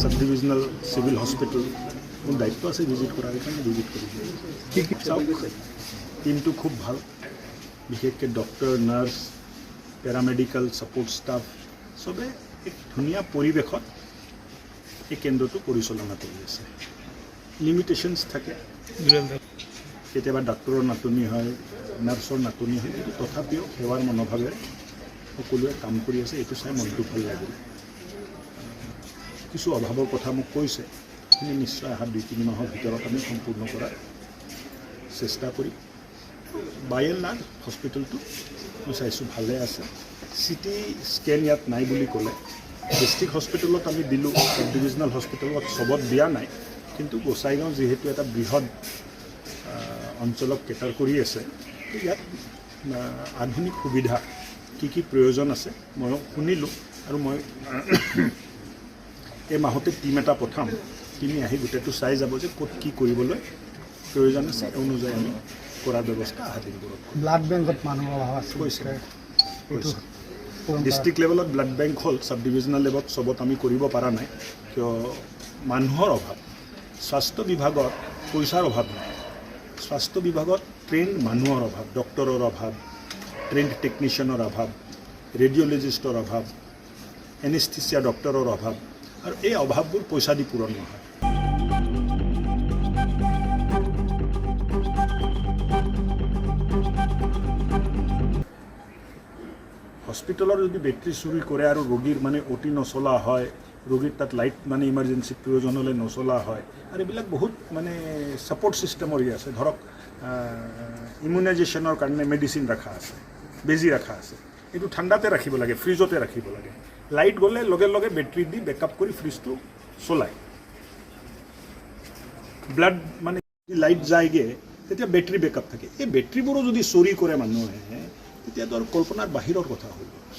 Sub divisional civil hospital. মোৰ দায়িত্ব আছে ভিজিট কৰাৰ কাৰণে ভিজিট কৰিছোঁ কি কি? চাওক টিমটো খুব ভালো। বিশেষকৈ doctor nurse paramedical support staff চবে এক ধুনীয়া পৰিৱেশত এই কেন্দ্ৰটো পৰিচালনা কৰি আছে। লিমিটেশ্যনছ থাকে। কেতিয়াবা ডাক্তৰৰ নাটনি হয় নাৰ্ছৰ নাটনি হয় কিন্তু তথাপিও সেৱাৰ মনোভাৱেৰে সকলোৱে কাম কৰি আছে এইটো চাই মনটো ভালো লাগিল। কিছু অভাৱৰ কথা মোক কৈছে সেইখিনি নিশ্চয় অহা দুই, তিনি মাহৰ ভিতৰত আমি সম্পূৰ্ণ কৰাৰ চেষ্টা কৰিম। বাই এণ্ড লাৰ্জ হস্পিটেলটো মই চাইছোঁ ভালে আছে। চিটি স্কেন ইয়াত নাই বুলি ক'লে। ডিষ্ট্ৰিক্ট হস্পিটেলত আমি দিলোঁ চাব ডিভিজনেল হস্পিটেলত চবত দিয়া নাই। কিন্তু গোসাইগাঁও যিহেতু এটা বৃহৎ অঞ্চলক কেটাৰ কৰি আছে ইয়াত আধুনিক সুবিধা কি কি প্ৰয়োজন আছে মই শুনিলোঁ আৰু মই এই মাহতে টিম এটা পঠাম টিমে আহি গোটেইটো চাই যাব যে ক'ত কি কৰিবলৈ প্ৰয়োজন আছে অনুযায়ী আমি কৰাৰ ব্যৱস্থা দিনবোৰত ব্লাড বেংকত মানুহৰ অভাৱ আছে। কৈছে। ডিষ্ট্ৰিক্ট লেভেলত ব্লাড বেংক হ'ল চাব ডিভিজনেল লেভেলত চবত আমি কৰিব পৰা নাই। কিয়? মানুহৰ অভাৱ। স্বাস্থ্য বিভাগত পইচাৰ অভাৱ নাই। স্বাস্থ্য বিভাগত ট্ৰেইন মানুহৰ অভাৱ ডক্টৰৰ অভাৱ ট্ৰেইন টেকনিচিয়ানৰ অভাৱ ৰেডিঅ'লজিষ্টৰ অভাৱ এনেস্থিচিয়া ডক্টৰৰ অভাৱ। আৰু এই অভাৱবোৰ পইচা দি পূৰণ নহয় হস্পিটেলৰ যদি বেটেৰী চুৰি কৰে আৰু ৰোগীৰ মানে অতি নচলা হয়, ৰোগীৰ তাত লাইট মানে ইমাৰ্জেঞ্চি প্ৰয়োজন হ'লে নচলা হয়, আৰু এইবিলাক বহুত মানে ছাপৰ্ট ছিষ্টেমৰ আছে। ধৰক ইমিউনাইজেশ্যনৰ কাৰণে মেডিচিন ৰখা আছে, বেজী ৰখা আছে। এইটো ঠাণ্ডাতে ৰাখিব লাগে ফ্ৰিজতে ৰাখিব লাগে। লাইট গ'লে লগে লগে বেটেৰী দি বেকআপ কৰি ফ্ৰিজটো চলায় ব্লাড মানে লাইট যায়গে, তেতিয়া বেটেৰী বেকআপ থাকে। এই বেটেৰীবোৰো যদি চুৰি কৰে মানুহে তেতিয়াতো আৰু কল্পনাৰ বাহিৰৰ কথা হ'ব।